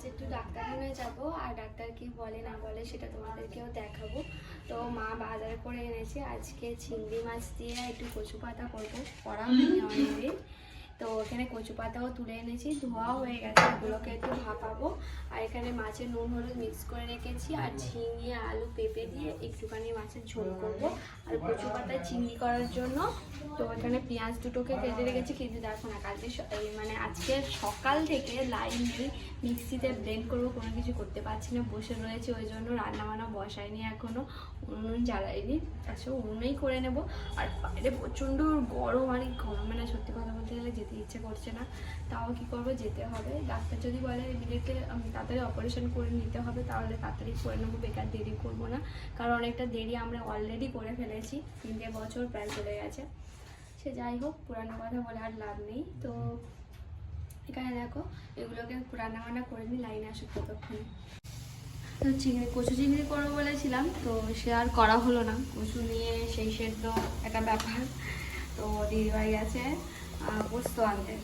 আজ একটু ডাক্তারখানায় যাব, আর ডাক্তার কি বলে না বলে সেটা তোমাদেরকেও দেখাবো। তো মা বাজার করে এনেছে, আজকে চিংড়ি মাছ দিয়ে একটু কচু পাতা করব করা হয়নি তো এখানে কচু পাতাও তুলে এনেছি ধোয়া হয়ে গেছে, ওগুলোকে একটু ভাপাবো। আর এখানে মাছের নুন হলুদ মিক্স করে রেখেছি, আর ঝিঙে, আলু, পেঁপে দিয়ে একটুখানি মাছের ঝোল করব। আর কচু পাতায় চিংড়ি করার জন্য। তো এখানে পেঁয়াজ দুটোকে কেটে রেখেছি, কিন্তু দেখো না, কালকে মানে আজকে সকাল থেকে লাইন নেই। মিক্সিতে ব্লেন্ড করব, কোনো কিছু করতে পারছি না, বসে রয়েছে, ওই জন্য রান্না বান্না বসাইনি এখনও উনুন জ্বালাইনি আসলে উনুনেই করে নেব। আর বাইরে প্রচণ্ড গরম, আর গরমে না সত্যি কথা বলতে গেলে যেতে ইচ্ছে করছে না। তাও কি করব, যেতে হবে। ডাক্তার যদি বলে ইমিডিয়েটলি তাড়াতাড়ি অপারেশন করে নিতে হবে, তাহলে তাড়াতাড়ি করে নেব, বেকার দেরি করব না। কারণ অনেকটা দেরি আমরা অলরেডি করে ফেলেছি, তিনটে বছর প্রায় চলে গেছে। সে যাই হোক, পুরানো কথা বলে আর লাভ নেই। তো এখানে দেখো, এগুলোকে রান্না বান্না করে নিই লাইনে আসুক ততক্ষণে তো চিংড়ি, কচু চিংড়ি করব বলেছিলাম, তো সে আর করা হলো না। কচু নিয়ে সেই সেদ্ধ একটা ব্যাপার। তো দিদিভাই গেছে পোস্ত আনতে।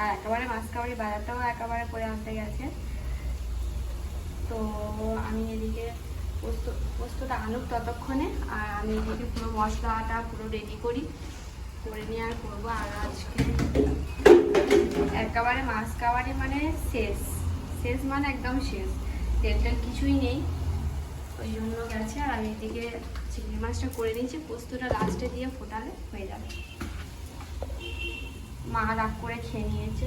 আর একেবারে কাবাড়ি বাজারটাও একেবারে করে আনতে গেছে। তো আমি এদিকে পোস্ত, পোস্তটা আনুক ততক্ষণে, আর আমি এদিকে পুরো মশলাটা পুরো রেডি করি, করে নিয়ে আর করব আর আজকে একেবারে মাছ কাবাড়ি মানে শেষ শেষ মানে একদম শেষ। তেল টেল কিছুই নেই, ওই জন্য গেছে, আর আমি এদিকে চিংড়ি মাছটা করে নিয়েছি, পোস্তটা লাস্টে দিয়ে ফোটালে হয়ে যাবে। মা রাগ করে খেয়ে নিয়েছে।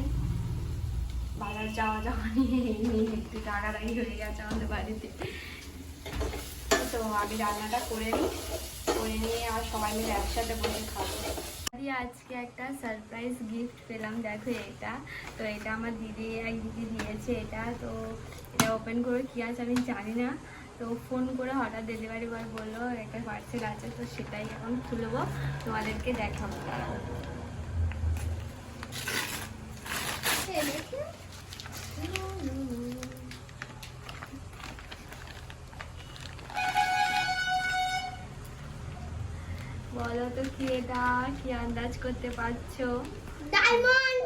বাজার যাওয়া যাওয়া নিয়ে এই নিয়ে একটু রাগারাগি হয়ে গেছে আমাদের বাড়িতে। তো আমি রান্নাটা করে নিই। করে নিয়ে আর সবাই মিলে একসাথে বসে খাব। আজকে একটা সারপ্রাইজ গিফট পেলাম, দেখো এটা। তো এটা আমার দিদি, এক দিদি দিয়েছে এটা। তো এটা ওপেন করে কি আছে আমি জানি না। তো ফোন করে হঠাৎ ডেলিভারি বয় বলল, একটা পার্সেল আছে, তো সেটাই এখন খুলবো। তোমাদেরকে দেখাবো। কি এটা কি আন্দাজ করতে পারছ? ডায়মন্ড।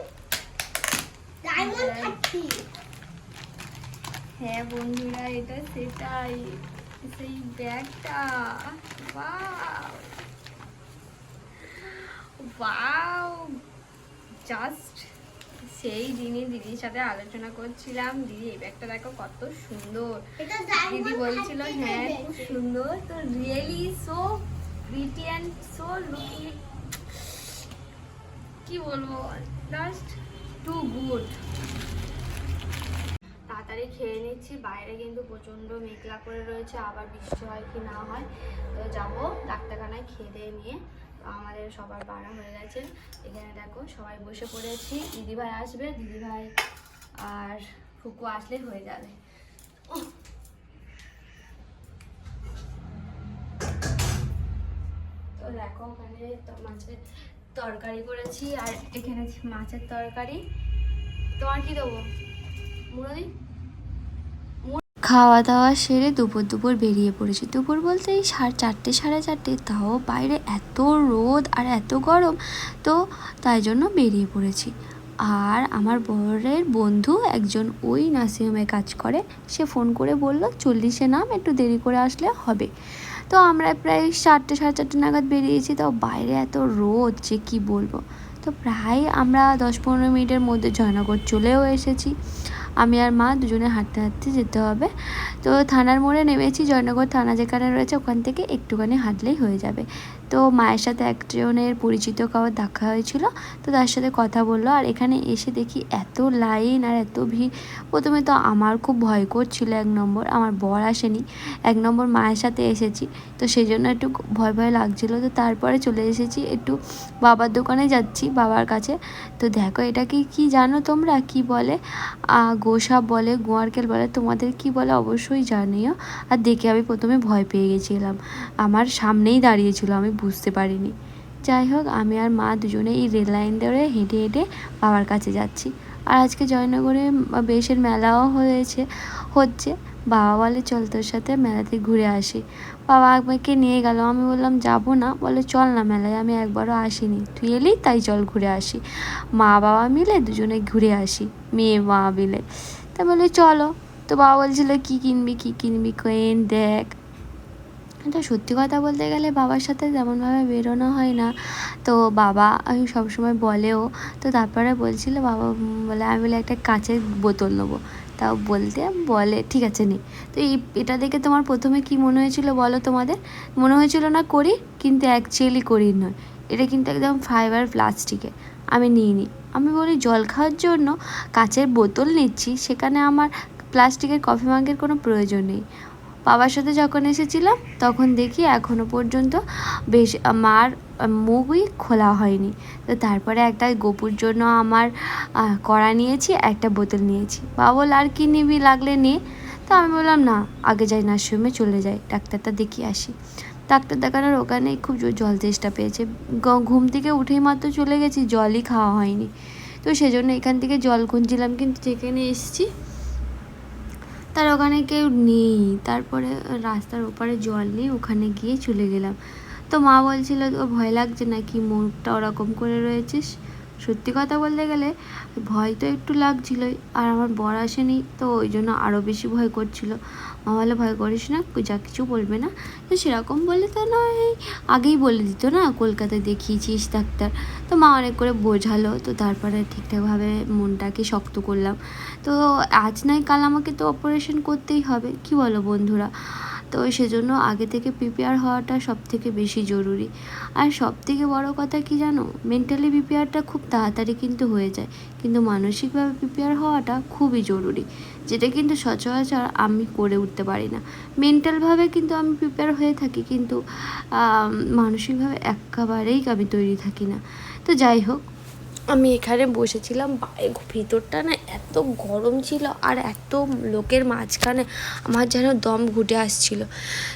ডায়মন্ড থার্টি হ্যাঁ বন্ধুরা এটা সেটাই। সেই ব্যাগটা। জাস্ট সেই দিনই দিদির সাথে আলোচনা করছিলাম। দিদি এই ব্যাগটা দেখো কত সুন্দর। দিদি বলছিল হ্যাঁ খুব। সুন্দর। তো really so pretty and so looking কি বলব জাস্ট টু গুড তাড়াতাড়ি খেয়ে নিচ্ছি, বাইরে কিন্তু প্রচণ্ড মেঘলা করে রয়েছে, আবার বৃষ্টি হয় কি না হয়, তো যাব ডাক্তারখানায় খেয়ে দিয়ে নিয়ে। আমাদের সবার বাড়া হয়ে গেছে। এখানে দেখো, সবাই বসে পড়েছি। দিদিভাই আসবে, দিদিভাই আর ফুকু আসলে হয়ে যাবে। মাছের তরকারি করেছি আর এখানে মাছের তরকারি। তোমার কি দেবো? মুড়ো দিই খাওয়া দাওয়া সেরে দুপুর দুপুর বেরিয়ে পড়েছি। দুপুর বলতে এই সাড়ে চারটে সাড়ে চারটে, তাও বাইরে এত রোদ আর এত গরম, তো তাই জন্য বেরিয়ে পড়েছি। আর আমার বরের বন্ধু একজন ওই নার্সিংহোমে কাজ করে, সে ফোন করে বলল, চল্লিশে নাম, একটু দেরি করে আসলে হবে। তো আমরা প্রায় সাতটা, সাড়ে চারটে নাগাদ বেরিয়েছি। তো বাইরে এত রোদ যে কি বলব? তো প্রায় আমরা দশ পনেরো মিনিটের মধ্যে জয়নগর চলেও এসেছি। আমি আর মা দুজনে হাঁটতে হাঁটতে যেতে হবে। তো থানার মোড়ে নেমেছি। জয়নগর থানা যেখানে রয়েছে, ওখান থেকে একটুখানি হাঁটলেই হয়ে যাবে। তো মায়ের সাথে একজনের পরিচিত কারোর দেখা হয়েছিল, তো তার সাথে কথা বলল। আর এখানে এসে দেখি এত লাইন আর এত ভিড়। প্রথমে তো আমার খুব ভয় করছিল এক নম্বর, আমার বর আসেনি। এক নম্বর মায়ের সাথে এসেছি, তো সেই জন্য একটু ভয় ভয় লাগছিল। তো তারপরে চলে এসেছি একটু বাবার দোকানে যাচ্ছি বাবার কাছে। তো দেখো এটাকে কি জানো তোমরা? কি বলে? গোসাপ বলে, গোয়ারকেল বলে, তোমাদের কি বলে অবশ্যই জানিও। আর দেখে আমি প্রথমে ভয় পেয়ে গেছিলাম। আমার সামনেই দাঁড়িয়েছিল আমি বুঝতে পারিনি। যাই হোক, আমি আর মা দুজনে এই রেল লাইন ধরে হেঁটে হেঁটে বাবার কাছে যাচ্ছি। আর আজকে জয়নগরে বেশের মেলাও হয়েছে, হচ্ছে। বাবা বলে, চল তোর সাথে মেলাতে ঘুরে আসি। বাবা আমাকে নিয়ে গেল। আমি বললাম, যাব না। বলে, চল না মেলায়, আমি একবারও আসিনি। তুই এলি, তাই চল ঘুরে আসি। মা বাবা মিলে দুজনে ঘুরে আসি, মেয়ে মা মিলে। তা বলে, চলো। তো বাবা বলছিল, কী কিনবি কী কিনবি, কেন দেখ? তো সত্যি কথা বলতে গেলে বাবার সাথে তেমনভাবে বেরোনো হয় না। তো বাবা আমি সবসময় বলেও, তো তারপরে বলছিল, বাবা বলে, আমি বলে একটা কাঁচের বোতল নেব। তাও বলতে বলে, ঠিক আছে নে। তো এই, এটা দেখে তোমার প্রথমে কি মনে হয়েছিল বলো তোমাদের? মনে হয়েছিল না করি, কিন্তু অ্যাকচুয়ালি করি নয়। এটা কিন্তু একদম ফাইবার প্লাস্টিকের আমি নিইনি আমি বলি, জল খাওয়ার জন্য কাঁচের বোতল নিচ্ছি, সেখানে আমার প্লাস্টিকের কফি মাগের কোনো প্রয়োজন নেই। বাবার সাথে যখন এসেছিলাম, তখন দেখি এখনও পর্যন্ত বেশ মার মুখই খোলা হয়নি। তো তারপরে একটা গোপুর জন্য আমার কড়া নিয়েছি, একটা বোতল নিয়েছি। বাবা বলল আর কি নিবি? লাগলে নে। তো আমি বললাম, না, আগে যাই নার্সিংহোমে, চলে যাই, ডাক্তারটা দেখিয়ে আসি। ডাক্তার দেখানোর ওখানেই খুব জল তেষ্টা পেয়েছে। ঘুম থেকে উঠেই মাত্র চলে গেছি, জলই খাওয়া হয়নি। তো সেজন্য এখান থেকে জল খুঁজছিলাম, কিন্তু যেখানে এসেছি তার ওখানে কেউ নেই। তারপরে রাস্তার ওপারে জল নেই, ওখানে গিয়ে চলে গেলাম। তো মা বলছিল ভয় লাগছে নাকি? মুখটা ওরকম করে রয়েছিস? সত্যি কথা বলতে গেলে ভয় তো একটু লাগছিলই, আর আমার বর আসেনি তো ওই জন্য আরও বেশি ভয় করছিল। মা বলে, ভয় করিস না যা কিছু বলবে না। তো সেরকম বলে তো নয়, আগেই বলে দিত না, কলকাতায় দেখিয়েছিস ডাক্তার। তো মা অনেক করে বোঝালো, তো তারপরে ঠিকঠাকভাবে মনটাকে শক্ত করলাম। তো আজ নয়, কাল আমাকে তো অপারেশন করতেই হবে, কি বলো বন্ধুরা? তো সেজন্য আগে থেকে প্রিপেয়ার হওয়াটা সব থেকে বেশি জরুরি। আর সব থেকে বড় কথা কি জানো? মেন্টালি প্রিপেয়ারটা খুব তাড়াতাড়ি কিন্তু হয়ে যায়। কিন্তু মানসিকভাবে প্রিপেয়ার হওয়াটা খুবই জরুরি। যেটা কিন্তু সচরাচর আমি করে উঠতে পারি না। মেন্টালভাবে কিন্তু আমি প্রিপেয়ার হয়ে থাকি, কিন্তু মানসিকভাবে একেবারেই আমি তৈরি থাকি না। তো যাই হোক, আমি এখানে বসেছিলাম বাইরে ভিতরটা না এত গরম ছিল আর এত লোকের মাঝখানে আমার যেন দম ঘুটে আসছিল।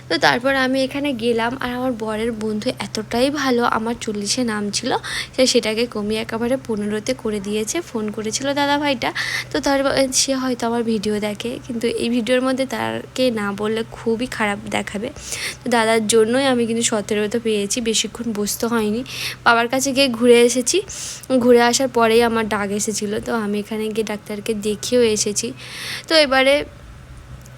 তো তারপর আমি এখানে গেলাম আর আমার বরের বন্ধু এতটাই ভালো আমার চল্লিশে নাম ছিল সে সেটাকে কমিয়ে একেবারে পনেরোতে করে দিয়েছে, ফোন করেছিল দাদা ভাইটা তো তার সে হয়তো আমার ভিডিও দেখে, কিন্তু এই ভিডিওর মধ্যে তাকে না বললে খুবই খারাপ দেখাবে। তো দাদার জন্যই আমি কিন্তু সতেরোতে পেয়েছি, বেশিক্ষণ বসতে হয়নি। বাবার কাছে গিয়ে ঘুরে এসেছি। ঘুরে আসার পরেই আমার ডাক এসেছিল। তো আমি এখানে গিয়ে ডাক্তারকে দেখিয়েও এসেছি। তো এবারে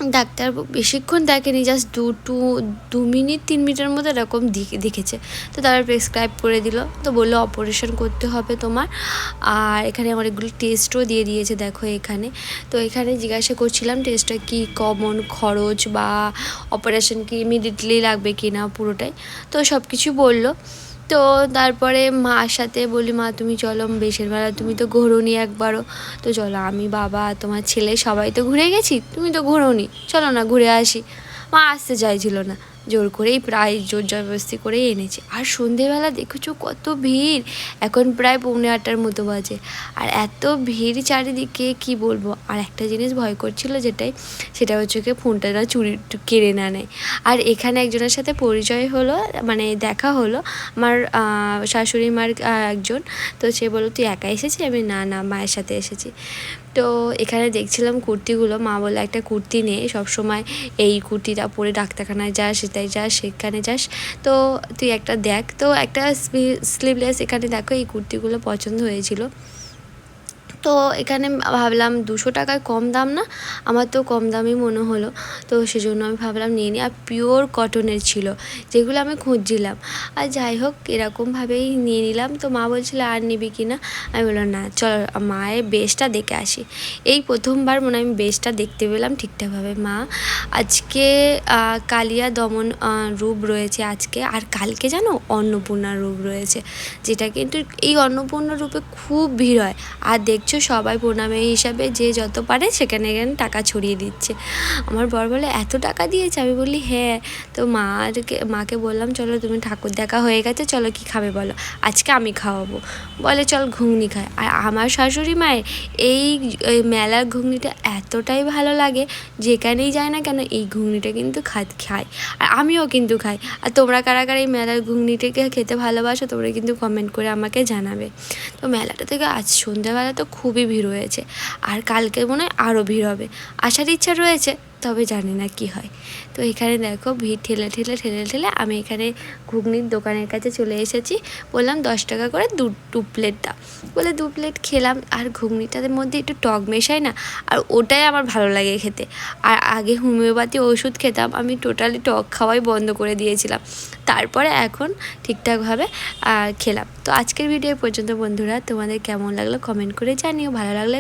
ডাক্তার বেশিক্ষণ দেখেনি জাস্ট দু, টু, দু মিনিট, তিন মিনিটের মধ্যে এরকম দেখে- দেখেছে। তো তারা প্রেসক্রাইব করে দিল। তো বলল অপারেশন করতে হবে তোমার। আর এখানে অনেকগুলো টেস্টও দিয়ে দিয়েছে, দেখো এখানে। তো এখানে জিজ্ঞাসা করছিলাম টেস্টটা কি কমন খরচ বা অপারেশন কি ইমিডিয়েটলি লাগবে কি না পুরোটাই? তো সব কিছু বলল। তো তারপরে মার সাথে বলি, মা, তুমি চলো বেশের বেলা তুমি তো ঘোরোনি একবারও। তো চলো, আমি, বাবা, তোমার ছেলে, সবাই তো ঘুরে গেছি, তুমি তো ঘোরোনি, চলো না, ঘুরে আসি। মা আসতে চাইছিল না। জোর করেই, প্রায় জোর জবরদস্তি করেই এনেছি। আর সন্ধেবেলা দেখেছ কত ভিড়? এখন প্রায় পৌনে আটটার মতো বাজে। আর এত ভিড় চারিদিকে, কি বলব? আর একটা জিনিস ভয় করছিল যেটাই, সেটা হচ্ছে কি ফোনটা না চুরি, কেড়ে না নেয়। আর এখানে একজনের সাথে পরিচয় হলো মানে দেখা হলো। আমার শাশুড়ি মার একজন। তো সে বলল, তুই একা এসেছিস? আমি, না না, মায়ের সাথে এসেছি। তো এখানে দেখছিলাম কুর্তিগুলো, মা বলে একটা কুর্তি নে, সবসময় এই কুর্তিটা পরে ডাক্তারখানায় যাস, সেটাই যাস, সেখানে যাস। তো তুই একটা দেখ, তো একটা স্লিভলেস এখানে দেখো এই কুর্তিগুলো পছন্দ হয়েছিল। তো এখানে ভাবলাম দুশো টাকায় কম দাম না, আমার তো কম দামই মনে হলো। তো সেজন্য আমি ভাবলাম নিয়ে নিই আর পিওর কটনের ছিল, যেগুলো আমি খুঁজছিলাম। আর যাই হোক, এরকমভাবেই নিয়ে নিলাম। তো মা বলছিল, আর নিবি কি না? আমি বললাম, না, চল, মায়ের বেশটা দেখে আসি। এই প্রথমবার মনে আমি বেশটা দেখতে পেলাম ঠিকঠাকভাবে। মা, আজকে কালিয়া দমন রূপ রয়েছে আজকে। আর কালকে জানো অন্নপূর্ণা রূপ রয়েছে। যেটা কিন্তু এই অন্নপূর্ণা রূপে খুব ভিড় হয়। আর দেখছ সবাই প্রণামী হিসাবে যে যত পারে সেখানে এখানে টাকা ছড়িয়ে দিচ্ছে। আমার বর বলে, এত টাকা দিয়েছে? আমি বলি হ্যাঁ। তো মাকে মাকে বললাম, চলো তুমি ঠাকুর দেখা হয়ে গেছে, চলো কি খাবে বলো? আজকে আমি খাওয়াবো। বলে, চল ঘুগনি খায় আর আমার শাশুড়ি মায়ের এই মেলার ঘুগনিটা এতটাই ভালো লাগে, যেখানেই যায় না কেন, এই ঘুগনিটা কিন্তু খাত খায় আর আমিও কিন্তু খাই। আর তোমরা কারা কারা এই মেলার ঘুগনিটাকে খেতে ভালোবাসো, তোমরা কিন্তু কমেন্ট করে আমাকে জানাবে। তো মেলাটা থেকে আজ সন্ধ্যাবেলা তো খুবই ভিড় হয়েছে। আর কালকে মনে হয় আরও ভিড় হবে। আসার ইচ্ছা রয়েছে? তবে জানি না কি হয়। তো এখানে দেখো ভিড় ঠেলে ঠেলে ঠেলে ঠেলে আমি এখানে ঘুগনির দোকানের কাছে চলে এসেছি। বললাম, দশ টাকা করে দু দু প্লেট দাও। বলে দু প্লেট খেলাম। আর ঘুগনিটাদের মধ্যে একটু টক মেশাই না, আর ওটাই আমার ভালো লাগে খেতে। আর আগে হোমিওপ্যাথি ওষুধ খেতাম, আমি টোটালি টক খাওয়াই বন্ধ করে দিয়েছিলাম। তারপরে এখন ঠিকঠাকভাবে খেলাম। তো আজকের ভিডিও পর্যন্ত বন্ধুরা, তোমাদের কেমন লাগল কমেন্ট করে জানিও। ভালো লাগলে